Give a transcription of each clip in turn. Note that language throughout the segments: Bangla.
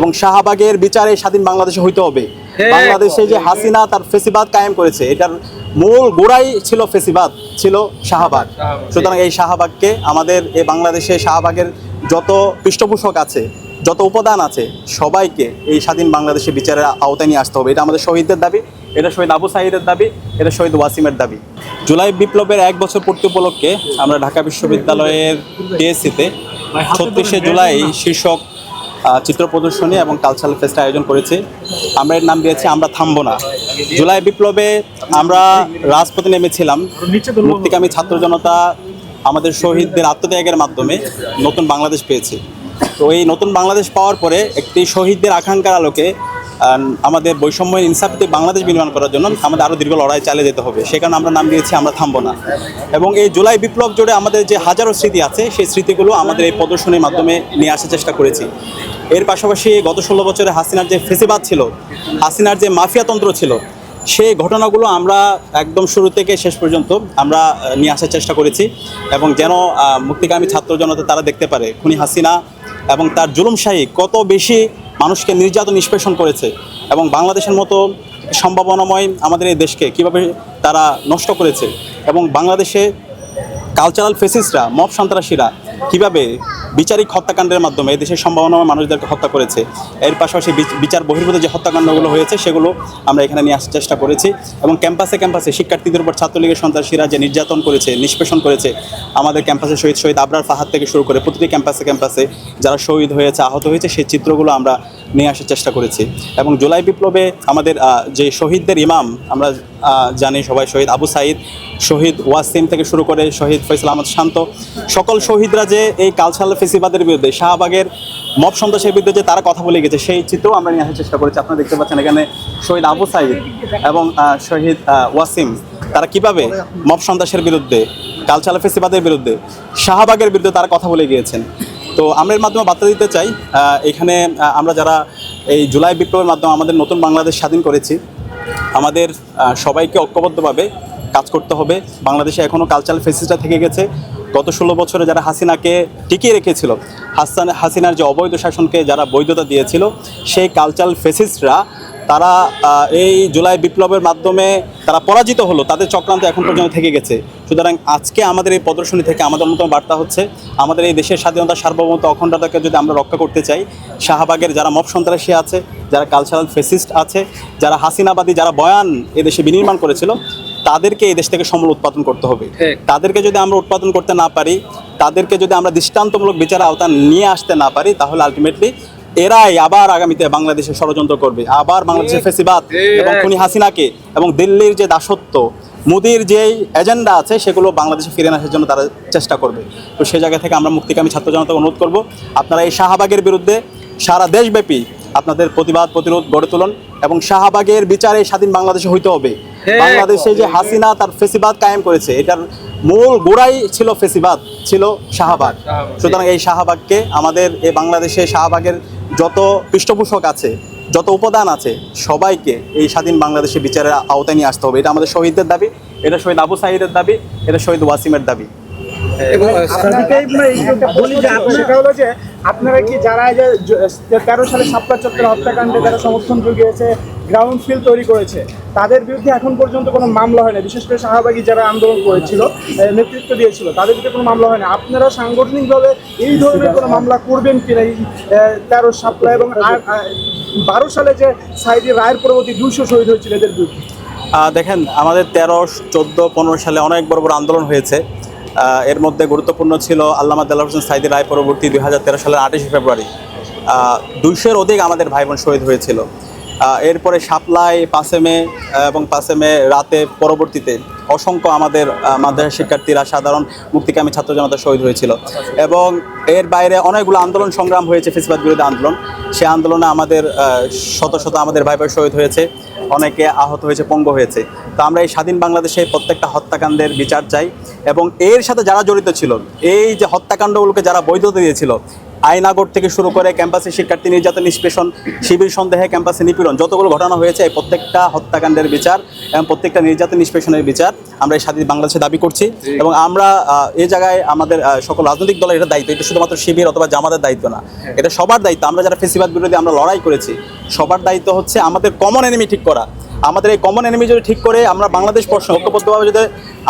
এবং শাহবাগের বিচারে স্বাধীন বাংলাদেশে হইতে হবে। হ্যাঁ। বাংলাদেশে যে হাসিনা তার ফেসিবাদ কায়েম করেছে এটার মূল গোড়াই ছিল ফেসিবাদ ছিল শাহবাগ। সুতরাং এই শাহবাগকে আমাদের এই বাংলাদেশে শাহবাগের যত পৃষ্ঠপোষক আছে যত উপাদান আছে সবাইকে এই স্বাধীন বাংলাদেশে বিচারের আওতায় নিয়ে আসতে হবে। এটা আমাদের শহীদদের দাবি এটা শহীদ আবু সাহিদের দাবি এটা শহীদ ওয়াসিমের দাবি। জুলাই বিপ্লবের এক বছর পূর্তি উপলক্ষে আমরা ঢাকা বিশ্ববিদ্যালয়ের টিএসসিতে ছত্রিশে জুলাই শীর্ষক চিত্র প্রদর্শনী এবং কালচারাল ফেস্ট আয়োজন করেছি। আমরা এর নাম দিয়েছি আমরা থামবো না। জুলাই বিপ্লবে আমরা রাজপথে নেমেছিলাম। মুক্তিকামী ছাত্র জনতা আমাদের শহীদদের আত্মত্যাগের মাধ্যমে নতুন বাংলাদেশ পেয়েছি। তো এই নতুন বাংলাদেশ পাওয়ার পরে একটি শহীদদের আকাঙ্ক্ষার আলোকে আমাদের বৈষম্য ইনসাফিতে বাংলাদেশ নির্মাণ করার জন্য আমাদের আরও দীর্ঘ লড়াই চালিয়ে যেতে হবে। সে কারণে আমরা নাম দিয়েছি, আমরা থামবো না। এবং এই জুলাই বিপ্লব জুড়ে আমাদের যে হাজারো স্মৃতি আছে, সেই স্মৃতিগুলো আমাদের এই প্রদর্শনীর মাধ্যমে নিয়ে আসার চেষ্টা করেছি। এর পাশাপাশি গত ষোলো বছরে হাসিনার যে ফেসিবাদ ছিল, হাসিনার যে মাফিয়াতন্ত্র ছিল সেই ঘটনাগুলো আমরা একদম শুরু থেকে শেষ পর্যন্ত আমরা নিয়ে আসার চেষ্টা করেছি এবং যেন মুক্তিকামী ছাত্র জনতা তারা দেখতে পারে। খুনি হাসিনা এবং তার জুলুমশাহী কত বেশি মানুষকে নির্যাতন, নিষ্পেষণ করেছে এবং বাংলাদেশের মতো সম্ভাবনাময় আমাদের এই দেশকে কীভাবে তারা নষ্ট করেছে এবং বাংলাদেশে কালচারাল ফেসিসরা মব সন্ত্রাসীরা কীভাবে বিচারিক হত্যাকাণ্ডের মাধ্যমে, এই দেশের সম্ভাবনাময় মানুষদেরকে হত্যা করেছে। এর পাশাপাশি বিচ- বিচার বহির্ভূত যে হত্যাকাণ্ডগুলো হয়েছে, সেগুলো আমরা এখানে নিয়ে আসার চেষ্টা করেছি এবং ক্যাম্পাসে ক্যাম্পাসে শিক্ষার্থীদের উপর ছাত্রলীগের সন্ত্রাসীরা যে নির্যাতন করেছে, নিষ্পেষণ করেছে, আমাদের ক্যাম্পাসে শহীদ শহীদ আবরার ফাহাদ থেকে শুরু করে প্রতিটি ক্যাম্পাসে ক্যাম্পাসে যারা শহীদ হয়েছে, আহত হয়েছে, সেই চিত্রগুলো আমরা নিয়ে আসার চেষ্টা করেছি। এবং জুলাই বিপ্লবে আমাদের যে শহীদদের ইমাম, আমরা জানি সবাই শহীদ আবু সাইদ, শহীদ ওয়াসিম থেকে শুরু করে শহীদ ফৈসল আহমদ শান্ত, সকল শহীদরা যে এই কালচারাল ফেসিবাদের বিরুদ্ধে, শাহবাগের মব সন্ত্রাসের বিরুদ্ধে যে তারা কথা বলে গেছে, সেই চিত্রও আমরা নিয়ে আসার চেষ্টা করেছি। আপনারা দেখতে পাচ্ছেন এখানে শহীদ আবু সাইদ এবং শহীদ ওয়াসিম। তারা কীভাবে মব সন্ত্রাসের বিরুদ্ধে কালচারাল ফেসিবাদের বিরুদ্ধে, শাহবাগের বিরুদ্ধে তারা কথা বলে গিয়েছেন? তো আমরা এর মাধ্যমে বার্তা দিতে চাই এখানে আমরা যারা এই জুলাই বিপ্লবের মাধ্যমে আমাদের নতুন বাংলাদেশ স্বাধীন করেছি আমাদের সবাইকে ঐক্যবদ্ধভাবে কাজ করতে হবে। বাংলাদেশে এখনও কালচারাল ফেসিসটা থেকে গেছে। গত ষোলো বছরে যারা হাসিনাকে টিকিয়ে রেখেছিল, হাসান হাসিনার যে অবৈধ শাসনকে যারা বৈধতা দিয়েছিল, সেই কালচারাল ফেসিসরা তারা এই জুলাই বিপ্লবের মাধ্যমে তারা পরাজিত হলো তাদের চক্রান্ত এখন পর্যন্ত থেকে গেছে। সুতরাং আজকে আমাদের এই প্রদর্শনী থেকে আমাদের অন্যতম বার্তা হচ্ছে আমাদের এই দেশের স্বাধীনতা সার্বভৌমত্ব অখণ্ডতাকে যদি আমরা রক্ষা করতে চাই শাহবাগের যারা মব সন্ত্রাসী আছে যারা কালচারাল ফেসিস্ট আছে যারা হাসিনাবাদী যারা বয়ান এদেশে বিনির্মাণ করেছিল তাদেরকে এই দেশ থেকে সমল উৎপাদন করতে হবে। তাদেরকে যদি আমরা উৎপাদন করতে না পারি তাদেরকে যদি আমরা দৃষ্টান্তমূলক বিচার আওতা নিয়ে আসতে না পারি তাহলে আলটিমেটলি এরাই আবার আগামীতে বাংলাদেশে ষড়যন্ত্র করবে। আবার বাংলাদেশের ফেসিবাদ এবং খুনি হাসিনাকে এবং দিল্লির যে দাসত্ব মোদির যে এজেন্ডা আছে সেগুলো বাংলাদেশে ফিরে আসার জন্য তারা চেষ্টা করবে। তো সেই জায়গা থেকে আমরা মুক্তিকামী ছাত্র জনতাকে অনুরোধ করব আপনারা এই শাহবাগের বিরুদ্ধে সারা দেশব্যাপী আপনাদের প্রতিবাদ প্রতিরোধ গড়ে তুলুন এবং শাহবাগের বিচারে স্বাধীন বাংলাদেশে হইতে হবে। বাংলাদেশে যে হাসিনা তার ফেসিবাদ কায়েম করেছে এটার মূল গোড়াই ছিল ফেসিবাদ ছিল শাহবাগ। সুতরাং এই শাহবাগকে আমাদের এই বাংলাদেশে শাহবাগের যত পৃষ্ঠপোষক আছে, যত উপাদান আছে, সবাইকে এই স্বাধীন বাংলাদেশের বিচারের আওতায় নিয়ে আসতে হবে। এটা আমাদের শহীদদের দাবি, এটা শহীদ আবু সাহিদের দাবি, এটা শহীদ ওয়াসিমের দাবি। এবং সেটা হলো যে আপনারা কি যারা যে তেরো সালে সাপ্লা চত্বর হত্যাকাণ্ডে যারা সমর্থন জুগিয়েছে গ্রাউন্ড ফিল তৈরি করেছে তাদের বিরুদ্ধে এখন পর্যন্ত কোনো মামলা হয় না বিশেষ করে শাহবাগী যারা আন্দোলন করেছিল নেতৃত্ব দিয়েছিল তাদের বিরুদ্ধে কোনো মামলা হয় না আপনারা সাংগঠনিকভাবে এই ধরনের কোনো মামলা করবেন কিনা এই তেরো সাপ্লা এবং বারো সালে যে সাইডে রায়ের পরবর্তী দুইশো শহীদ হয়েছিল এদের বিরুদ্ধে। আহ, দেখেন আমাদের তেরো চোদ্দ পনেরো সালে অনেক বড় বড় আন্দোলন হয়েছে। এর মধ্যে গুরুত্বপূর্ণ ছিল আল্লামা দেল্লা হোসেন সাইদি রায় পরবর্তী দুই হাজার তেরো সালের আঠাশে ফেব্রুয়ারি। দুইশোর অধিক আমাদের ভাই বোন শহীদ হয়েছিল। এরপরে সাপ্লাই, পাঁচে মে এবং পাঁচে মে রাতে পরবর্তীতে অসংখ্য আমাদের মাদ্রাসা শিক্ষার্থীরা সাধারণ মুক্তিকামী ছাত্র জনতা শহীদ হয়েছিল। এবং এর বাইরে অনেকগুলো আন্দোলন সংগ্রাম হয়েছে ফেসিবাদ বিরোধী আন্দোলন। সেই আন্দোলনে আমাদের শত শত আমাদের ভাই ভাই শহীদ হয়েছে। অনেকে আহত হয়েছে, পঙ্গ হয়েছে। তো আমরা এই স্বাধীন বাংলাদেশে প্রত্যেকটা হত্যাকাণ্ডের বিচার চাই এবং এর সাথে যারা জড়িত ছিল, এই যে হত্যাকাণ্ডগুলোকে যারা বৈধতা দিয়েছিল আইনাগর থেকে শুরু করে ক্যাম্পাসে শিক্ষার্থী নির্যাতন, নিষ্পেষণ, শিবির সন্দেহে ক্যাম্পাসে নিপীড়ন, যতগুলো ঘটনা হয়েছে, এই প্রত্যেকটা হত্যাকাণ্ডের বিচার এবং প্রত্যেকটা নির্যাতন, নিষ্পেষণের বিচার আমরা এই স্বাধীন বাংলাদেশে দাবি করছি এবং আমরা এই জায়গায় আমাদের সকল রাজনৈতিক দলের এটা দায়িত্ব। এটা শুধুমাত্র শিবির অথবা জামাতের দায়িত্ব না। এটা সবার দায়িত্ব। আমরা যারা ফেসিবাদ বিরোধী আমরা লড়াই করেছি, সবার দায়িত্ব হচ্ছে আমাদের কমন এনিমি ঠিক করা। আমাদের এই কমন এনিমি যদি ঠিক করে আমরা বাংলাদেশ প্রশ্ন ঐক্যবদ্ধভাবে যদি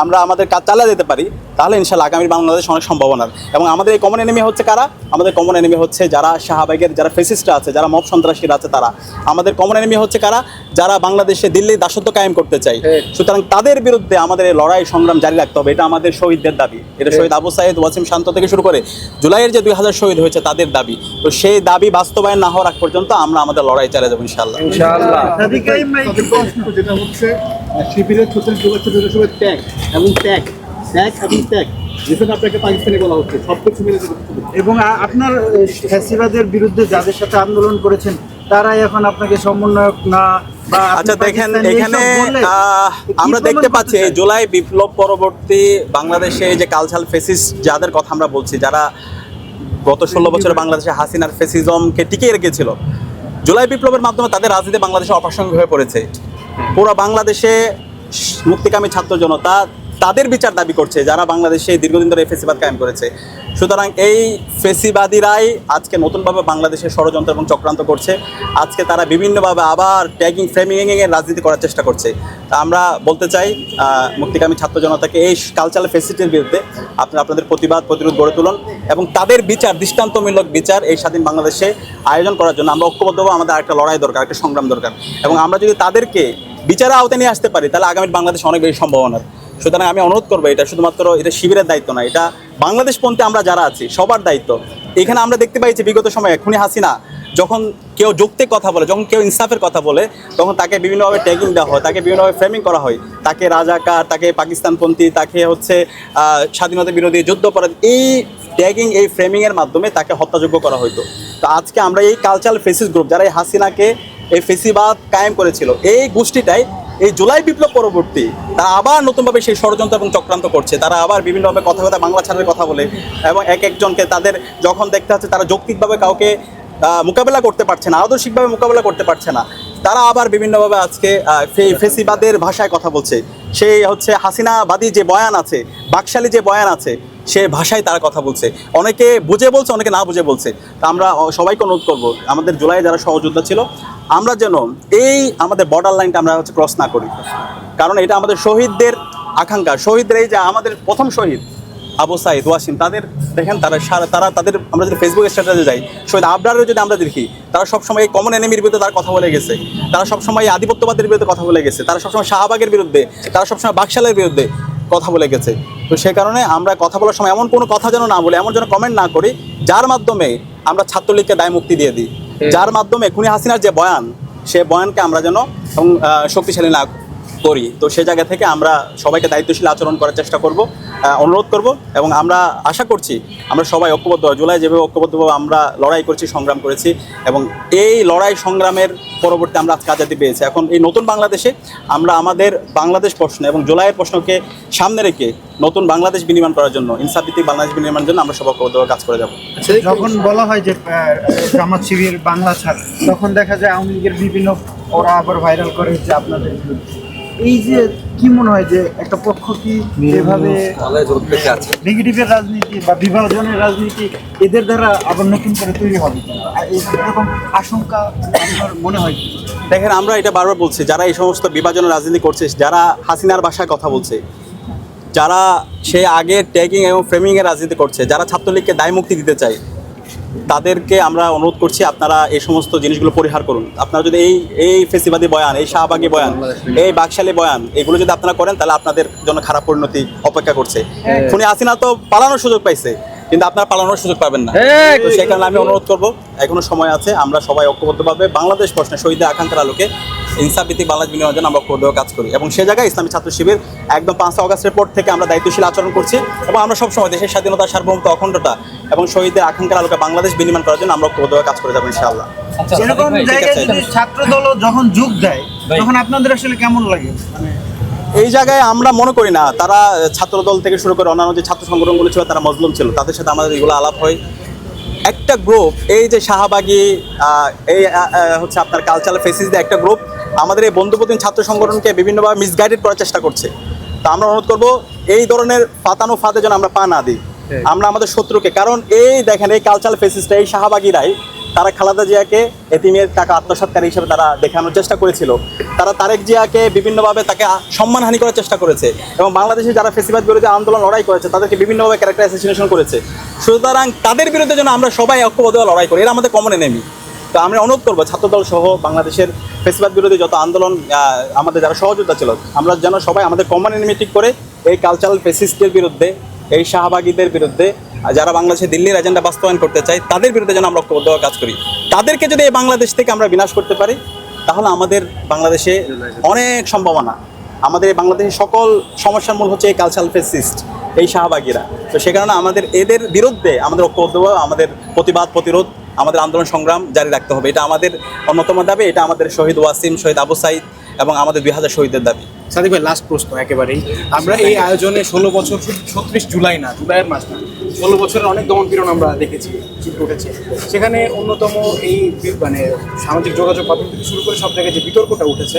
আমরা আমাদের কাজ চালিয়ে যেতে পারি তাহলে ইনশাল্লাহ আগামী বাংলাদেশ অনেক সম্ভাবনার এবং আমাদের এই কমন এনিমি হচ্ছে কারা? আমাদের কমন এনিমি হচ্ছে যারা শাহবাগের যারা ফেসিস্টরা আছে যারা মব সন্ত্রাসীরা আছে তারা। আমাদের কমন এনিমি হচ্ছে কারা? যারা বাংলাদেশে দিল্লি দাসত্ব কায়েম করতে চায়। সুতরাং তাদের বিরুদ্ধে আমাদের এই লড়াই সংগ্রাম জারি রাখতে হবে। এটা আমাদের শহীদদের দাবি। এটা শহীদ আবু সাইদ ওয়াসিম শান্ত থেকে শুরু করে জুলাইয়ের যে দুই হাজার শহীদ হয়েছে তাদের দাবি। তো সেই দাবি বাস্তবায়ন না হওয়ার আগ পর্যন্ত আমরা আমাদের লড়াই চালিয়ে যাব ইনশাল্লাহ যেটা হচ্ছে শিবিরের ছত্রিশ যোগাচ্ছে সময় ত্যাগ এবং ত্যাগ ত্যাগ এবং ত্যাগ যেখানে আপনাকে পাকিস্তানি বলা হচ্ছে সব কিছু মিলে এবং আপনার ফ্যাসিবাদের বিরুদ্ধে যাদের সাথে আন্দোলন করেছেন তারাই এখন আপনাকে সমন্বয়ক না বা আচ্ছা দেখেন এখানে আমরা দেখতে পাচ্ছি জুলাই বিপ্লব পরবর্তী বাংলাদেশে যে কালচারাল ফেসিস যাদের কথা আমরা বলছি যারা গত ষোলো বছরে বাংলাদেশে হাসিনার ফেসিজমকে টিকিয়ে রেখেছিল জুলাই বিপ্লবের মাধ্যমে তাদের রাজনীতি বাংলাদেশে অপ্রাসঙ্গিক হয়ে পড়েছে। পুরো বাংলাদেশে মুক্তিকামী ছাত্র জনতা তাদের বিচার দাবি করছে যারা বাংলাদেশে দীর্ঘদিন ধরে ফেসিবাদ কায়েম করেছে। সুতরাং এই ফেসিবাদীরাই আজকে নতুনভাবে বাংলাদেশে ষড়যন্ত্র এবং চক্রান্ত করছে। আজকে তারা বিভিন্নভাবে আবার ট্যাগিং ফ্রেমিং এর রাজনীতি করার চেষ্টা করছে। তা আমরা বলতে চাই মুক্তিকামী ছাত্র জনতাকে এই কালচারাল ফেসিলিটির বিরুদ্ধে আপনারা আপনাদের প্রতিবাদ প্রতিরোধ গড়ে তুলুন এবং তাদের বিচার দৃষ্টান্তমূলক বিচার এই স্বাধীন বাংলাদেশে আয়োজন করার জন্য আমরা ঐক্যবদ্ধ হব, আমাদের একটা লড়াই দরকার একটা সংগ্রাম দরকার। এবং আমরা যদি তাদেরকে বিচারের আওতায় নিয়ে আসতে পারি, তাহলে আগামী বাংলাদেশ অনেক বেশি সম্ভাবনার সুতরাং আমি অনুরোধ করব, এটা শুধুমাত্র এটা শিবিরের দায়িত্ব না, এটা বাংলাদেশ বাংলাদেশপন্থী আমরা যারা আছি, সবার দায়িত্ব। এখানে আমরা দেখতে পাইছি বিগত সময়ে খুনি হাসিনা, যখন কেউ যৌক্তিক কথা বলে, যখন কেউ ইনসাফের কথা বলে, তখন তাকে বিভিন্নভাবে ট্যাগিং দেওয়া হয়, তাকে বিভিন্নভাবে ফ্রেমিং করা হয়। তাকে রাজাকার, তাকে পাকিস্তানপন্থী তাকে হচ্ছে স্বাধীনতা বিরোধী যুদ্ধপরাধী এই ট্যাগিং এই ফ্রেমিংয়ের মাধ্যমে তাকে হত্যাযোগ্য করা হতো তো আজকে আমরা এই কালচারাল ফেসিস গ্রুপ যারা এই হাসিনাকে এই ফেসিবাদ কায়েম করেছিল। এই গোষ্ঠীটাই এই জুলাই বিপ্লব পরবর্তী তারা আবার নতুনভাবে সেই ষড়যন্ত্র এবং চক্রান্ত করছে। তারা আবার বিভিন্নভাবে কথা কথা বাংলা ছাড়ের কথা বলে এবং এক একজনকে তাদের যখন দেখতে হচ্ছে তারা যৌক্তিকভাবে কাউকে মোকাবেলা করতে পারছে না, আদর্শিকভাবে মোকাবেলা করতে পারছে না। তারা আবার বিভিন্নভাবে আজকে ফেসিবাদের ভাষায় কথা বলছে। সেই হচ্ছে হাসিনাবাদী যে বয়ান আছে, বাকশালী যে বয়ান আছে সে ভাষায় তারা কথা বলছে। অনেকে বুঝে বলছে, অনেকে না বুঝে বলছে। তা আমরা সবাইকে অনুরোধ করব, আমাদের জুলাই যারা সহযোদ্ধা ছিল, আমরা যেন এই আমাদের বর্ডার লাইনটা আমরা হচ্ছে ক্রস না করি। কারণ এটা আমাদের শহীদদের আকাঙ্ক্ষা। শহীদদের এই যে আমাদের প্রথম শহীদ, আবু সাইদ, ওয়াসিম, তাদের দেখেন, তারা সারা- তারা তাদের, আমরা যদি ফেসবুক স্ট্যাটাসে যাই, শহীদ আবরারের যদি আমরা দেখি, তারা সবসময় এই কমন এনিমির বিরুদ্ধে তারা কথা বলে গেছে। তারা সবসময় আধিপত্যবাদের বিরুদ্ধে কথা বলে গেছে। তারা সবসময় শাহবাগের বিরুদ্ধে, তারা সবসময় বাকশালের বিরুদ্ধে। কথা বলে গেছে। তো সে কারণে আমরা কথা বলার সময় এমন কোনো কথা যেন না বলি এমন যেন কমেন্ট না করি যার মাধ্যমে আমরা ছাত্রলীগকে দায় মুক্তি দিয়ে দিই। যার মাধ্যমে খুনি হাসিনার যে বয়ান সে বয়ানকে আমরা যেন শক্তিশালী না করি তো সে জায়গা থেকে আমরা সবাইকে দায়িত্বশীল আচরণ করার চেষ্টা করব অনুরোধ করব এবং আমরা আশা করছি আমরা সবাই ঐক্যবদ্ধ। জুলাই যেভাবে ঐক্যবদ্ধভাবে আমরা লড়াই করছি সংগ্রাম করেছি এবং এই লড়াই সংগ্রামের পরবর্তী আমরা আজকে আজাদি পেয়েছি এখন এই নতুন বাংলাদেশে আমরা আমাদের বাংলাদেশ প্রশ্ন এবং জুলাইয়ের প্রশ্নকে সামনে রেখে নতুন বাংলাদেশ বিনির্মাণ করার জন্য ইনসাফভিত্তিক বাংলাদেশ বিনির্মাণের জন্য আমরা সবাই ঐক্যবদ্ধভাবে কাজ করে যাব যখন বলা হয় যে জামাত শিবির বাংলা ছাড় তখন দেখা যায় আওয়ামী লীগের বিভিন্ন ওরা আবার ভাইরাল করে যে আপনাদের। এই যে কি মনে হয় যে একটা পক্ষ কি এভাবে নেগেটিভের রাজনীতি বা বিভাজনের রাজনীতি এদের দ্বারা আবার নতুন করে তৈরি হবে এই- এরকম আশঙ্কা আপনার মনে হয় কি? দেখেন আমরা এটা বারবার বলছি যারা এই সমস্ত বিভাজনের রাজনীতি করছে যারা হাসিনার ভাষায় কথা বলছে যারা সে আগে ট্যাগিং এবং ফ্রেমিংয়ের রাজনীতি করছে যারা ছাত্রলীগকে দায় মুক্তি দিতে চায় তাদেরকে আমরা অনুরোধ করছি আপনারা এই সমস্ত জিনিসগুলো পরিহার করুন। আপনারা যদি এই এই ফেসিবাদী বয়ান এই শাহবাগী বয়ান এই বাকশালী বয়ান এগুলো যদি আপনারা করেন তাহলে আপনাদের জন্য খারাপ পরিণতি অপেক্ষা করছে। খুনি আসিনা তো পালানোর সুযোগ পাইছে। কিন্তু আপনারা পালানোর সুযোগ পাবেন না। তো সেই কারণে আমি অনুরোধ করব এখনও সময় আছে আমরা সবাই ঐক্যবদ্ধভাবে বাংলাদেশ প্রশ্নে শহীদের আকাঙ্ক্ষার আলোকে ইনসাফ ভিত্তিক বাংলাদেশ বিনিয়োগের জন্য আমরা ঐক্যবদ্ধ কাজ করি এবং সে জায়গায় ইসলামী ছাত্র শিবির একদম পাঁচই অগাস্টের পর থেকে আমরা দায়িত্বশীল আচরণ করছি এবং আমরা সবসময় দেশের স্বাধীনতা সার্বভৌমত্ব অখণ্ডতা এবং শহীদের আকাঙ্ক্ষার আলোকে বাংলাদেশ বিনির্মাণ করার জন্য আমরা ঐক্যবদ্ধভাবে কাজ করে যাব ইনশাআল্লাহ। এরকম জায়গায় আছে। যদি ছাত্র দল যখন যোগ দেয় তখন আপনাদের আসলে কেমন লাগে? মানে এই জায়গায় আমরা মনে করি না তারা ছাত্র দল থেকে শুরু করে অন্যান্য যে ছাত্র সংগঠনগুলো ছিল তারা মজলুম ছিল। তাদের সাথে আমাদের এগুলো আলাপ হয়। একটা গ্রুপ এই যে শাহবাগী এই হচ্ছে আপনার কালচারাল ফেসিস দিয়ে একটা গ্রুপ আমাদের এই বন্ধুপ্রতিম ছাত্র সংগঠনকে বিভিন্নভাবে মিসগাইডেড করার চেষ্টা করছে। তো আমরা অনুরোধ করব এই ধরনের ফাতানো ফাঁদে যেন আমরা পা না দিই। আমরা আমাদের শত্রুকে কারণ এই দেখেন এই কালচারাল ফেসিসটা এই শাহবাগীরাই তারা খালাদা জিয়াকে এতিমের টাকা আত্মসাৎকারী হিসেবে তারা দেখানোর চেষ্টা করেছিল। তারা তারেক জিয়াকে বিভিন্নভাবে তাকে সম্মানহানি করার চেষ্টা করেছে এবং বাংলাদেশে যারা ফেসিবাদ বিরোধী আন্দোলন লড়াই করেছে, তাদেরকে বিভিন্নভাবে ক্যারেক্টার অ্যাসোসিয়েশন করেছে। সুতরাং তাদের বিরুদ্ধে যেন আমরা সবাই ঐক্যবদ্ধ লড়াই করি, এরা আমাদের কমন এনেমি তো আমরা অনুরোধ করব, ছাত্রদল সহ বাংলাদেশের ফেসিবাদ বিরোধী যত আন্দোলন আমাদের যারা সহযোদ্ধা ছিল, আমরা যেন সবাই আমাদের কমন এনিমি ঠিক করে এই কালচারাল ফেসিস্টের বিরুদ্ধে এই শাহবাগীদের বিরুদ্ধে যারা বাংলাদেশে দিল্লির এজেন্ডা বাস্তবায়ন করতে চায়, তাদের বিরুদ্ধে যেন আমরা ঐক্যবদ্ধ কাজ করি। তাদেরকে যদি এই বাংলাদেশ থেকে আমরা বিনাশ করতে পারি, তাহলে আমাদের বাংলাদেশে অনেক সম্ভাবনা। আমাদের এই বাংলাদেশের সকল সমস্যার মূল হচ্ছে এই কালচারাল ফেসিস্ট এই শাহবাগীরা। তো সে কারণে আমাদের এদের বিরুদ্ধে আমাদের ঐক্যবদ্ধ আমাদের প্রতিবাদ, প্রতিরোধ, আমাদের আন্দোলন সংগ্রাম জারি রাখতে হবে। এটা আমাদের অন্যতম দাবি, এটা আমাদের শহীদ ওয়াসিম, শহীদ আবু সাইদ এবং আমাদের দুই হাজার শহীদের দাবি। সাদিক ভাই লাস্ট প্রশ্ন একেবারেই। আমরা এই আয়োজনে ষোলো বছর ছত্রিশ জুলাই না জুলাইয়ের মাস না ষোলো বছরের অনেক দমন পীড়ন আমরা দেখেছি উঠেছে। সেখানে অন্যতম এই মানে সামাজিক যোগাযোগ মাধ্যম থেকে শুরু করে সব জায়গায় যে বিতর্কটা উঠেছে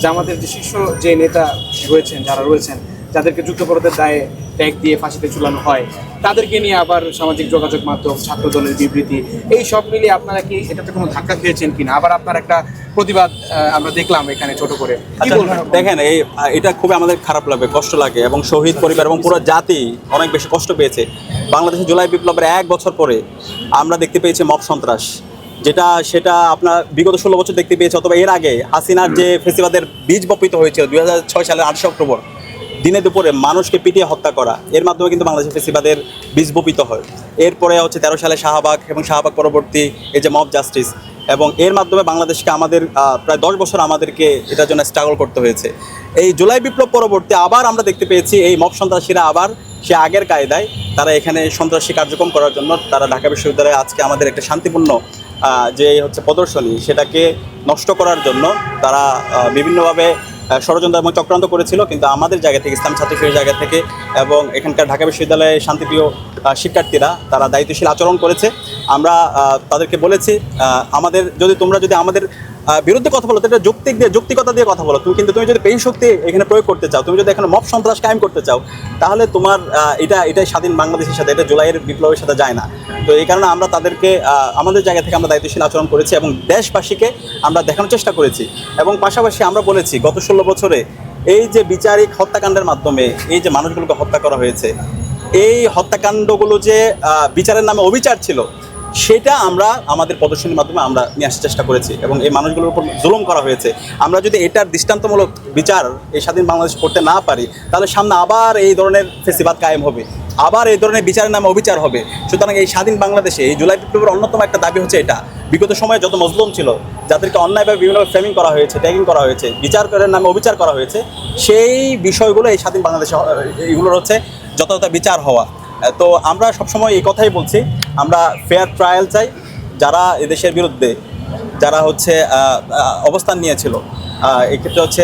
যে আমাদের যে শীর্ষ যে নেতা রয়েছেন যারা রয়েছেন যাদেরকে যুদ্ধপরাধের দায়ে ট্যাগ দিয়ে ফাঁসিতে ঝুলানো হয় তাদেরকে নিয়ে আবার সামাজিক যোগাযোগ মাধ্যম ছাত্র দলের বিবৃতি এই সব মিলিয়ে আপনারা কি এটাতে কোনো ধাক্কা খেয়েছেন কিনা? আবার আপনার একটা প্রতিবাদ আমরা দেখলাম এখানে ছোট করে। আচ্ছা, দেখেন এই এটা খুবই আমাদের খারাপ লাগবে কষ্ট লাগে এবং শহীদ পরিবার এবং পুরো জাতি অনেক বেশি কষ্ট পেয়েছে। বাংলাদেশের জুলাই বিপ্লবের এক বছর পরে আমরা দেখতে পেয়েছি মব সন্ত্রাস যেটা সেটা আপনার বিগত ষোলো বছর দেখতে পেয়েছে অথবা এর আগে হাসিনার যে ফেসিবাদের বীজ বপিত হয়েছিল দুই হাজার ছয় সালের আটশো অক্টোবর দিনে দুপুরে মানুষকে পিটিয়ে হত্যা করা। এর মাধ্যমে কিন্তু বাংলাদেশের ফেসিবাদের বীজ হয়। এরপরে হচ্ছে তেরো সালে শাহবাগ এবং শাহবাগ পরবর্তী এই যে মব জাস্টিস এবং এর মাধ্যমে বাংলাদেশকে আমাদের প্রায় দশ বছর আমাদেরকে এটার জন্য স্ট্রাগল করতে হয়েছে। এই জুলাই বিপ্লব পরবর্তী আবার আমরা দেখতে পেয়েছি এই মব সন্ত্রাসীরা আবার সে আগের কায়দায় তারা এখানে সন্ত্রাসী কার্যক্রম করার জন্য তারা ঢাকা বিশ্ববিদ্যালয়ে আজকে আমাদের একটা শান্তিপূর্ণ যে হচ্ছে প্রদর্শনী সেটাকে নষ্ট করার জন্য তারা বিভিন্নভাবে ষড়যন্ত্র এবং চক্রান্ত করেছিল, কিন্তু আমাদের জায়গা থেকে, ইসলাম ছাত্রশিবির জায়গা থেকে এবং এখানকার ঢাকা বিশ্ববিদ্যালয়ে শান্তিপ্রিয় শিক্ষার্থীরা তারা দায়িত্বশীল আচরণ করেছে। আমরা তাদেরকে বলেছি আমাদের যদি তোমরা যদি আমাদের বিরুদ্ধে কথা বলো, এটা যৌক্তিক দিয়ে, যৌক্তিকতা দিয়ে কথা বলো, তুমি কিন্তু তুমি যদি পেশি শক্তি এখানে প্রয়োগ করতে চাও, তুমি যদি এখানে মব সন্ত্রাস কায়েম করতে চাও, তাহলে তোমার এটা এটা স্বাধীন বাংলাদেশের সাথে, এটা জুলাইয়ের বিপ্লবের সাথে যায় না। তো এই কারণে আমরা তাদেরকে আমাদের জায়গা থেকে আমরা দায়িত্বশীল আচরণ করেছি এবং দেশবাসীকে আমরা দেখানোর চেষ্টা করেছি। এবং পাশাপাশি আমরা বলেছি, গত ষোলো বছরে এই যে বিচারিক হত্যাকাণ্ডের মাধ্যমে এই যে মানুষগুলোকে হত্যা করা হয়েছে এই হত্যাকাণ্ডগুলো যে বিচারের নামে অবিচার ছিল, সেটা আমরা আমাদের প্রদর্শনীর মাধ্যমে আমরা নিয়ে আসার চেষ্টা করেছি এবং এই মানুষগুলোর উপর জুলুম করা হয়েছে। আমরা যদি এটার দৃষ্টান্তমূলক বিচার এই স্বাধীন বাংলাদেশ করতে না পারি, তাহলে সামনে আবার এই ধরনের ফেসিবাদ কায়েম হবে, আবার এই ধরনের বিচারের নামে অবিচার হবে। সুতরাং এই স্বাধীন বাংলাদেশে এই জুলাই বিপ্লবের অন্যতম একটা দাবি হচ্ছে এটা। বিগত সময়ে যত মজলুম ছিল, যাদেরকে অন্যায়ভাবে বিভিন্ন ফ্রেমিং করা হয়েছে ট্যাগিং করা হয়েছে, বিচার করার নামে অবিচার করা হয়েছে, সেই বিষয়গুলো এই স্বাধীন বাংলাদেশে, এইগুলোর হচ্ছে যথাযথ বিচার হওয়া। তো আমরা সবসময় এই কথাই বলছি আমরা ফেয়ার ট্রায়াল চাই যারা এদেশের বিরুদ্ধে যারা হচ্ছে অবস্থান নিয়েছিল। এক্ষেত্রে হচ্ছে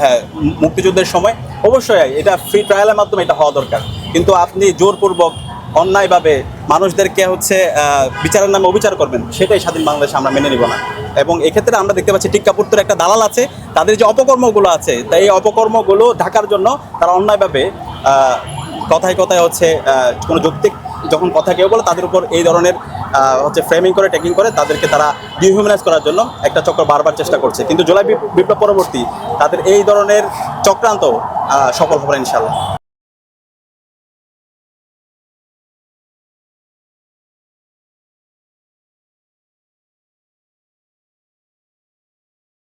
হ্যাঁ মুক্তিযুদ্ধের সময় অবশ্যই এটা ফ্রি ট্রায়ালের মাধ্যমে এটা হওয়া দরকার। কিন্তু আপনি জোরপূর্বক অন্যায়ভাবে মানুষদেরকে হচ্ছে বিচারের নামে অবিচার করবেন সেটাই স্বাধীন বাংলাদেশে আমরা মেনে নিব না। এবং এক্ষেত্রে আমরা দেখতে পাচ্ছি টিক্কাপুত্রের একটা দালাল আছে তাদের যে অপকর্মগুলো আছে তাই এই অপকর্মগুলো ঢাকার জন্য তারা অন্যায়ভাবে কথায় কথায় হচ্ছে কোনো যৌক্তিক যখন কথা কেউ বলে, তাদের উপর এই ধরনের হচ্ছে ফ্রেমিং করে ট্যাকিং করে, তাদেরকে তারা ডিহিউম্যানাইজ করার জন্য একটা চক্র বারবার চেষ্টা করছে। কিন্তু জুলাই বিপ্লব পরবর্তী তাদের এই ধরনের চক্রান্ত সফল হবে ইনশাল্লাহ